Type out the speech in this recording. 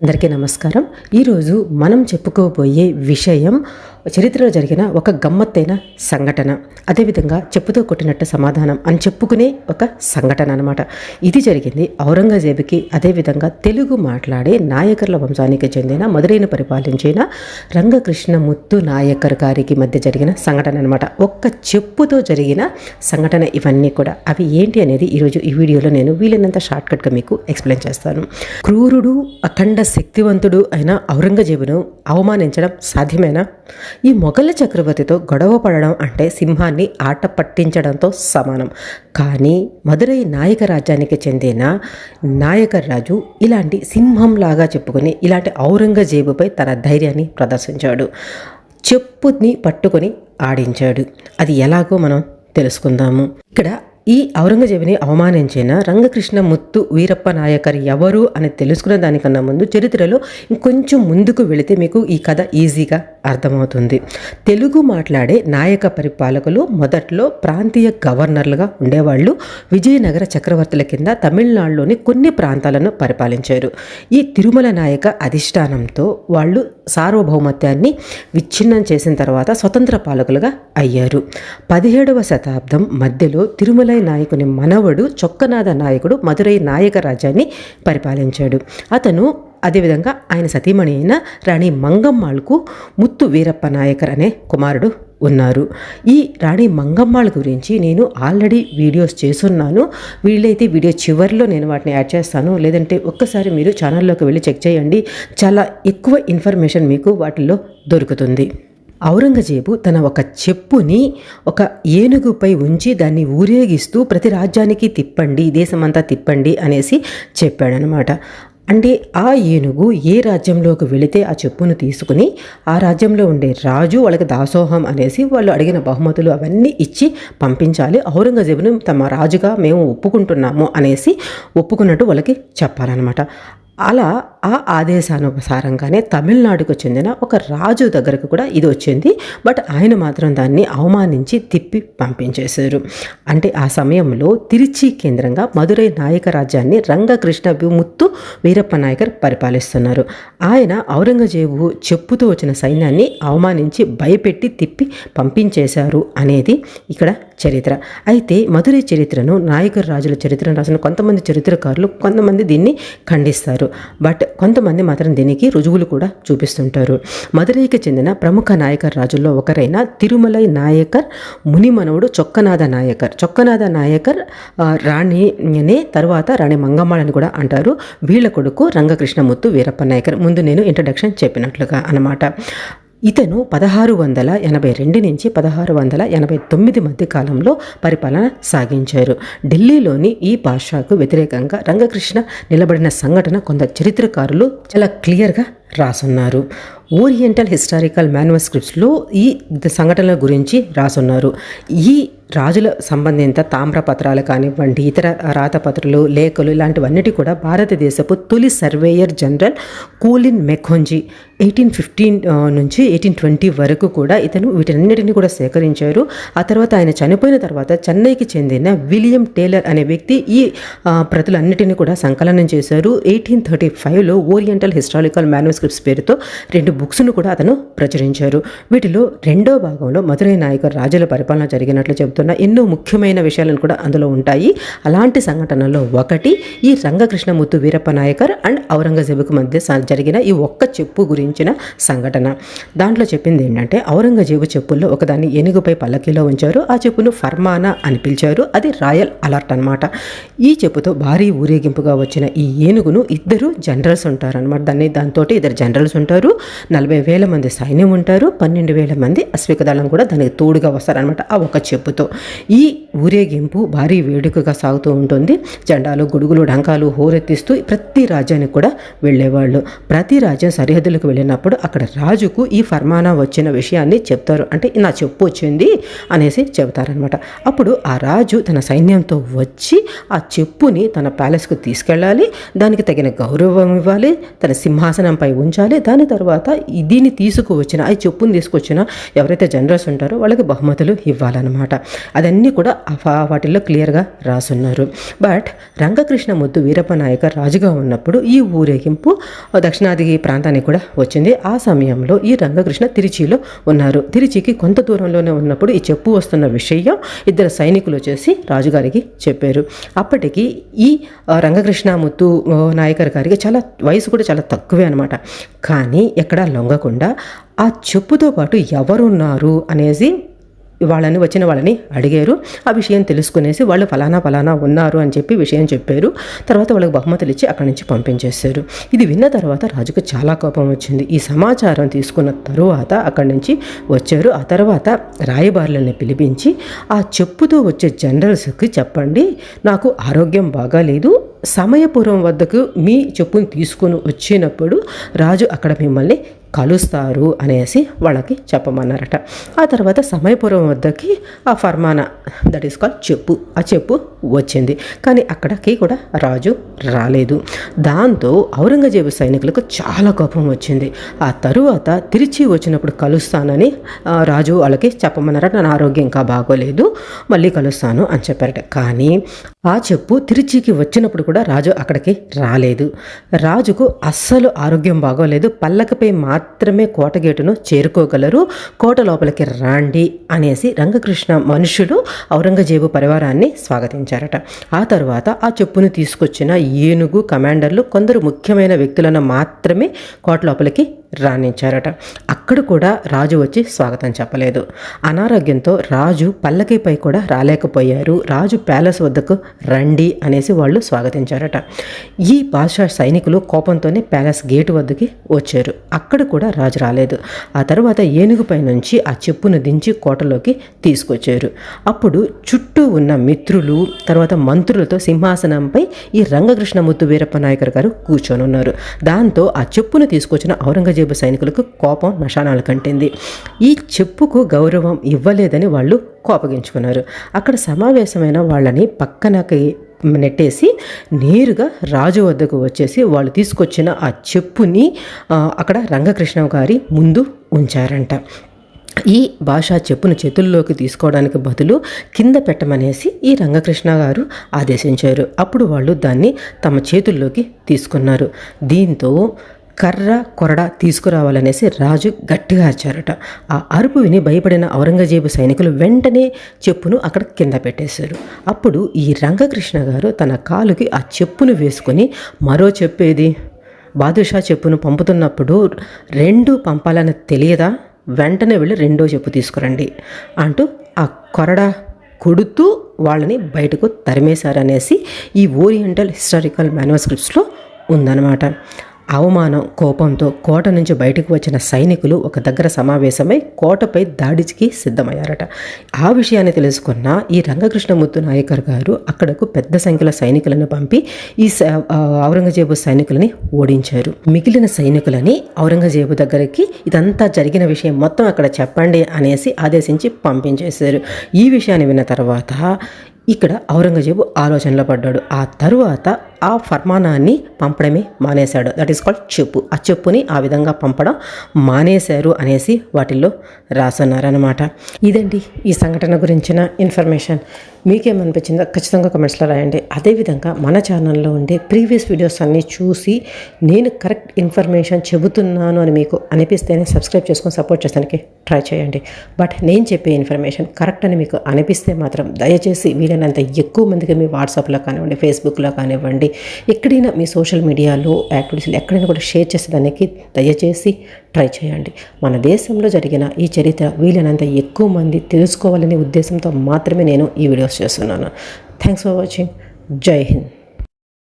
అందరికీ నమస్కారం. ఈరోజు మనం చెప్పుకోబోయే విషయం చరిత్రలో జరిగిన ఒక గమ్మత్తైన సంఘటన. అదేవిధంగా చెప్పుతో కొట్టినట్టు సమాధానం అని చెప్పుకునే ఒక సంఘటన అనమాట ఇది జరిగింది ఔరంగజేబుకి. అదేవిధంగా తెలుగు మాట్లాడే నాయకర్ల వంశానికి చెందిన మదురైని పరిపాలించిన రంగకృష్ణ ముత్తు నాయకర్ గారికి మధ్య జరిగిన సంఘటన అనమాట ఒక్క చెప్పుతో జరిగిన సంఘటన ఇవన్నీ కూడా. అవి ఏంటి అనేది ఈరోజు ఈ వీడియోలో నేను వీలైనంత షార్ట్కట్గా మీకు ఎక్స్ప్లెయిన్ చేస్తాను. క్రూరుడు అఖండ శక్తివంతుడు అయిన ఔరంగజేబును అవమానించడం సాధ్యమేనా? ఈ మొఘల చక్రవర్తితో గొడవ పడడం అంటే సింహాన్ని ఆట పట్టించడంతో సమానం. కానీ మదురై నాయక రాజ్యానికి చెందిన నాయక రాజు ఇలాంటి సింహంలాగా చెప్పుకొని ఇలాంటి ఔరంగజేబుపై తన ధైర్యాన్ని ప్రదర్శించాడు. చెప్పుని పట్టుకొని ఆడించాడు. అది ఎలాగో మనం తెలుసుకుందాము. ఇక్కడ ఈ ఔరంగజేబుని అవమానించిన రంగకృష్ణ ముత్తు వీరప్ప నాయకర్ ఎవరు అని తెలుసుకున్న దానికన్నా ముందు చరిత్రలో ఇంకొంచెం ముందుకు వెళితే మీకు ఈ కథ ఈజీగా అర్థమవుతుంది. తెలుగు మాట్లాడే నాయక పరిపాలకులు మొదట్లో ప్రాంతీయ గవర్నర్లుగా ఉండేవాళ్ళు. విజయనగర చక్రవర్తుల కింద తమిళనాడులోని కొన్ని ప్రాంతాలను పరిపాలించారు. ఈ తిరుమల నాయక అధిష్టానంతో వాళ్ళు సార్వభౌమత్యాన్ని విచ్ఛిన్నం చేసిన తర్వాత స్వతంత్ర పాలకులుగా అయ్యారు. పదిహేడవ శతాబ్దం మధ్యలో తిరుమల నాయకుని మనవడు చొక్కనాథ నాయకుడు మదురై నాయక రాజ్యాన్ని పరిపాలించాడు. అతను అదేవిధంగా ఆయన సతీమణి అయిన రాణి మంగమ్మాళ్కు ముత్తు వీరప్ప నాయకర్ అనే కుమారుడు ఉన్నారు. ఈ రాణి మంగమ్మాళ్ళ గురించి నేను ఆల్రెడీ వీడియోస్ చేస్తున్నాను. వీళ్ళైతే వీడియో చివరిలో నేను వాటిని యాడ్ చేస్తాను. లేదంటే ఒక్కసారి మీరు ఛానల్లోకి వెళ్ళి చెక్ చేయండి. చాలా ఎక్కువ ఇన్ఫర్మేషన్ మీకు వాటిల్లో దొరుకుతుంది. ఔరంగజేబు తన ఒక చెప్పుని ఒక ఏనుగుపై ఉంచి దాన్ని ఊరేగిస్తూ ప్రతి రాజ్యానికి తిప్పండి దేశమంతా తిప్పండి అనేసి చెప్పాడనమాట అంటే ఆ ఏనుగు ఏ రాజ్యంలోకి వెళితే ఆ చెప్పును తీసుకుని ఆ రాజ్యంలో ఉండే రాజు వాళ్ళకి దాసోహం అనేసి వాళ్ళు అడిగిన బహుమతులు అవన్నీ ఇచ్చి పంపించాలి. ఔరంగజేబును తమ రాజుగా మేము ఒప్పుకుంటున్నాము అనేసి ఒప్పుకున్నట్టు వాళ్ళకి చెప్పాలన్నమాట. అలా ఆ ఆదేశానుసారంగానే తమిళనాడుకు చెందిన ఒక రాజు దగ్గరకు కూడా ఇది వచ్చింది. బట్ ఆయన మాత్రం దాన్ని అవమానించి తిప్పి పంపించేశారు. అంటే ఆ సమయంలో తిరుచి కేంద్రంగా మధురై నాయక రాజ్యాన్ని రంగకృష్ణ ముత్తు వీరప్ప నాయకర్ పరిపాలిస్తున్నారు. ఆయన ఔరంగజేబు చెప్పుతూ వచ్చిన సైన్యాన్ని అవమానించి భయపెట్టి తిప్పి పంపించేశారు అనేది ఇక్కడ చరిత్ర. అయితే మధురై చరిత్రను నాయకర్ రాజుల చరిత్రను రాసిన కొంతమంది చరిత్రకారులు కొంతమంది దీన్ని ఖండిస్తారు. బట్ కొంతమంది మాత్రం దీనికి రుజువులు కూడా చూపిస్తుంటారు. మధురైకి చెందిన ప్రముఖ నాయకర్ రాజుల్లో ఒకరైన తిరుమలై నాయకర్ మునిమనవుడు చొక్కనాథ నాయకర్. చొక్కనాథ నాయకర్ రాణినే తర్వాత రాణి మంగమ్మాళని కూడా అంటారు. వీళ్ళ కొడుకు రంగకృష్ణముత్తు వీరప్ప నాయకర్. ముందు నేను ఇంట్రడక్షన్ చెప్పినట్లుగా అనమాట ఇతను పదహారు వందల ఎనభై రెండు నుంచి పదహారు వందల ఎనభై తొమ్మిది మధ్య కాలంలో పరిపాలన సాగించారు. ఢిల్లీలోని ఈ పాషాకు వ్యతిరేకంగా రంగకృష్ణ నిలబడిన సంఘటన కొంత చరిత్రకారులు చాలా క్లియర్గా రాసున్నారు. ఓరియంటల్ హిస్టారికల్ మాన్యుస్క్రిప్ట్స్లో ఈ సంఘటనల గురించి రాసున్నారు. ఈ రాజుల సంబంధిత తామ్రపత్రాలు కానివ్వండి ఇతర రాతపత్రులు లేఖలు ఇలాంటివన్నిటి కూడా భారతదేశపు తొలి surveyor general Colin Mackenzie eighteen fifteen నుంచి ఎయిటీన్ ట్వంటీ వరకు కూడా ఇతను వీటన్నిటిని కూడా సేకరించారు. ఆ తర్వాత ఆయన చనిపోయిన తర్వాత చెన్నైకి చెందిన విలియం టేలర్ అనే వ్యక్తి ఈ ప్రతులన్నిటిని కూడా సంకలనం చేశారు. ఎయిటీన్ థర్టీ ఫైవ్లో ఓరియంటల్ హిస్టారికల్ మాన్యుస్క్రిప్ట్స్ పేరుతో రెండు బుక్స్ను కూడా అతను ప్రచురించారు. వీటిలో రెండో భాగంలో మధురై నాయకర్ రాజుల పరిపాలన జరిగినట్లు చెబుతున్న ఎన్నో ముఖ్యమైన విషయాలను కూడా అందులో ఉంటాయి. అలాంటి సంఘటనలో ఒకటి ఈ రంగకృష్ణమూర్తి వీరప్ప నాయకర్ అండ్ ఔరంగజేబుకు మధ్య జరిగిన ఈ ఒక్క చెప్పు గురించిన సంఘటన. దాంట్లో చెప్పింది ఏంటంటే ఔరంగజేబు చెప్పుల్లో ఒకదాన్ని ఏనుగుపై పల్లకీలో ఉంచారు. ఆ చెప్పును ఫర్మానా అని పిలిచారు. అది రాయల్ అలర్ట్ అన్నమాట. ఈ చెప్పుతో భారీ ఊరేగింపుగా వచ్చిన ఈ ఏనుగును ఇద్దరు జనరల్స్ ఉంటారనమాట దాన్ని దాంతో ఇద్దరు జనరల్స్ ఉంటారు నలభై వేల మంది సైన్యం ఉంటారు పన్నెండు వేల మంది అశ్వికదళం కూడా దానికి తోడుగా వస్తారనమాట ఆ ఒక చెప్పుతో. ఈ ఊరేగింపు భారీ వేడుకగా సాగుతూ ఉంటుంది. జెండాలు గొడుగులు డంకాలు హోరెత్తిస్తూ ప్రతి రాజ్యానికి కూడా వెళ్ళేవాళ్ళు. ప్రతి రాజ్యం సరిహద్దులకు వెళ్ళినప్పుడు అక్కడ రాజుకు ఈ ఫర్మానా వచ్చిన విషయాన్ని చెప్తారు. అంటే నా చెప్పు వచ్చింది అనేసి చెబుతారనమాట అప్పుడు ఆ రాజు తన సైన్యంతో వచ్చి ఆ చెప్పుని తన ప్యాలెస్కు తీసుకెళ్ళాలి. దానికి తగిన గౌరవం ఇవ్వాలి. తన సింహాసనంపై ఉంచాలి. దాని తర్వాత దీన్ని తీసుకువచ్చిన ఈ చెప్పుని తీసుకొచ్చిన ఎవరైతే జనరల్స్ ఉంటారో వాళ్ళకి బహుమతులు ఇవ్వాలన్నమాట. అదన్నీ కూడా వాటిల్లో క్లియర్గా రాసున్నారు. బట్ రంగకృష్ణ ముద్దు వీరప్ప నాయక రాజుగా ఉన్నప్పుడు ఈ ఊరేగింపు దక్షిణాది ప్రాంతానికి కూడా వచ్చింది. ఆ సమయంలో ఈ రంగకృష్ణ తిరుచిలో ఉన్నారు. తిరుచికి కొంత దూరంలోనే ఉన్నప్పుడు ఈ చెప్పు వస్తున్న విషయం ఇద్దరు సైనికులు వచ్చేసి రాజుగారికి చెప్పారు. అప్పటికి ఈ రంగకృష్ణ ముత్తు నాయకర్ గారికి చాలా వయసు కూడా చాలా తక్కువే అనమాట కానీ ఎక్కడా లొంగకుండా ఆ చెప్పుతో పాటు ఎవరున్నారు అనేసి వాళ్ళని వచ్చిన వాళ్ళని అడిగారు. ఆ విషయం తెలుసుకునేసి వాళ్ళు ఫలానా ఫలానా ఉన్నారు అని చెప్పి విషయం చెప్పారు. తర్వాత వాళ్ళకి బహుమతులు ఇచ్చి అక్కడి నుంచి పంపించేశారు. ఇది విన్న తర్వాత రాజుకు చాలా కోపం వచ్చింది. ఈ సమాచారం తీసుకున్న తరువాత అక్కడి నుంచి వచ్చారు. ఆ తర్వాత రాయబారులని పిలిపించి ఆ చెప్పుతో వచ్చే జనరల్స్కి చెప్పండి. నాకు ఆరోగ్యం బాగాలేదు. సమయపురం వద్దకు మీ చెప్పును తీసుకొని వచ్చినప్పుడు రాజు అక్కడ మిమ్మల్ని కలుస్తారు అనేసి వాళ్ళకి చెప్పమన్నారట. ఆ తర్వాత సమయపురం వద్దకి ఆ ఫర్మానా దట్ ఈస్ కాల్ చెప్పు ఆ చెప్పు వచ్చింది. కానీ అక్కడికి కూడా రాజు రాలేదు. దాంతో ఔరంగజేబు సైనికులకు చాలా కోపం వచ్చింది. ఆ తరువాత తిరిచి వచ్చినప్పుడు కలుస్తానని ఆ, రాజు వాళ్ళకి చెప్పమన్నారట నా ఆరోగ్యం ఇంకా బాగోలేదు మళ్ళీ కలుస్తాను అని చెప్పారట. కానీ ఆ చెప్పు తిరుచికి వచ్చినప్పుడు కూడా రాజు అక్కడికి రాలేదు. రాజుకు అస్సలు ఆరోగ్యం బాగోలేదు పల్లకపై మాత్రమే కోట గేటును చేరుకోగలరు. కోట లోపలికి రాండి అనేసి రంగకృష్ణ మనుషులు ఔరంగజేబు పరివారాన్ని స్వాగతించారట. ఆ తర్వాత ఆ చెప్పును తీసుకొచ్చిన ఏనుగు కమాండర్లు కొందరు ముఖ్యమైన వ్యక్తులను మాత్రమే కోట లోపలికి రాణించారట. అక్కడ కూడా రాజు వచ్చి స్వాగతం చెప్పలేదు. అనారోగ్యంతో రాజు పల్లకిపై కూడా రాలేకపోయారు. రాజు ప్యాలెస్ వద్దకు రండి అనేసి వాళ్ళు స్వాగతించారట. ఈ బాషా సైనికులు కోపంతోనే ప్యాలెస్ గేటు వద్దకి వచ్చారు. అక్కడ కూడా రాజు రాలేదు. ఆ తర్వాత ఏనుగుపై నుంచి ఆ చెప్పును దించి కోటలోకి తీసుకొచ్చారు. అప్పుడు చుట్టూ ఉన్న మిత్రులు తర్వాత మంత్రులతో సింహాసనంపై ఈ రంగకృష్ణ ముత్తు వీరప్ప నాయకర్ గారు కూర్చొని ఉన్నారు దాంతో ఆ చెప్పును తీసుకొచ్చిన ఔరంగజేబు సైనికులకు కోపం నశానాలు కంటింది. ఈ చెప్పుకు గౌరవం ఇవ్వలేదని వాళ్ళు కోపగించుకున్నారు. అక్కడ సమావేశమైన వాళ్ళని పక్కనకి నెట్టేసి నేరుగా రాజు వద్దకు వచ్చేసి వాళ్ళు తీసుకొచ్చిన ఆ చెప్పుని అక్కడ రంగకృష్ణ గారి ముందు ఉంచారంట. ఈ భాష చెప్పును చేతుల్లోకి తీసుకోవడానికి బదులు కింద పెట్టమనేసి ఈ రంగకృష్ణ గారు ఆదేశించారు. అప్పుడు వాళ్ళు దాన్ని తమ చేతుల్లోకి తీసుకున్నారు. దీంతో కర్ర కొరడ తీసుకురావాలనేసి రాజు గట్టిగా అరిచారట. ఆ అరుపు విని భయపడిన ఔరంగజేబు సైనికులు వెంటనే చెప్పును అక్కడ కింద పెట్టేశారు. అప్పుడు ఈ రంగకృష్ణ గారు తన కాలుకి ఆ చెప్పును వేసుకొని మరో చెప్పేది బాదుషా చెప్పును పంపుతున్నప్పుడు రెండు పంపాలని తెలియదా? వెంటనే వెళ్ళి రెండో చెప్పు తీసుకురండి అంటూ ఆ కొరడ కొడుతూ వాళ్ళని బయటకు తరిమేశారనేసి ఈ ఓరియంటల్ హిస్టారికల్ మాన్యుస్క్రిప్ట్స్లో ఉందన్నమాట. అవమానం కోపంతో కోట నుంచి బయటకు వచ్చిన సైనికులు ఒక దగ్గర సమావేశమై కోటపై దాడికి సిద్ధమయ్యారట. ఆ విషయాన్ని తెలుసుకున్న ఈ రంగకృష్ణమూర్తి నాయకర్ గారు అక్కడకు పెద్ద సంఖ్యలో సైనికులను పంపి ఈ ఔరంగజేబు సైనికులని ఓడించారు. మిగిలిన సైనికులని ఔరంగజేబు దగ్గరికి ఇదంతా జరిగిన విషయం మొత్తం అక్కడ చెప్పండి అనేసి ఆదేశించి పంపించేశారు. ఈ విషయాన్ని విన్న తర్వాత ఇక్కడ ఔరంగజేబు ఆలోచనలో పడ్డాడు. ఆ తరువాత ఆ ఫర్మానాన్ని పంపడమే మానేశాడు. దట్ ఈస్ కాల్డ్ చెప్పు. ఆ చెప్పుని ఆ విధంగా పంపడం మానేశారు అనేసి వాటిల్లో రాసున్నారనమాట ఇదండి ఈ సంఘటన గురించిన ఇన్ఫర్మేషన్. మీకేమనిపించిందో ఖచ్చితంగా కమెంట్స్లో రాయండి. అదేవిధంగా మన ఛానల్లో ఉండే ప్రీవియస్ వీడియోస్ అన్నీ చూసి నేను కరెక్ట్ ఇన్ఫర్మేషన్ చెబుతున్నాను అని మీకు అనిపిస్తేనే సబ్స్క్రైబ్ చేసుకొని సపోర్ట్ చేస్తానికి ట్రై చేయండి. బట్ నేను చెప్పే ఇన్ఫర్మేషన్ కరెక్ట్ అని మీకు అనిపిస్తే మాత్రం దయచేసి వీలైనంత ఎక్కువ మందికి మీ వాట్సాప్లో కానివ్వండి ఫేస్బుక్లో కానివ్వండి ఎక్కడైనా మీ సోషల్ మీడియాలో యాక్టివిటీస్లో ఎక్కడైనా కూడా షేర్ చేసేదానికి దయచేసి ట్రై చేయండి. మన దేశంలో జరిగిన ఈ చరిత్ర వీలైనంత ఎక్కువ మంది తెలుసుకోవాలనే ఉద్దేశంతో మాత్రమే నేను ఈ వీడియోస్ చేస్తున్నాను. థ్యాంక్స్ ఫర్ వాచింగ్ జై హింద్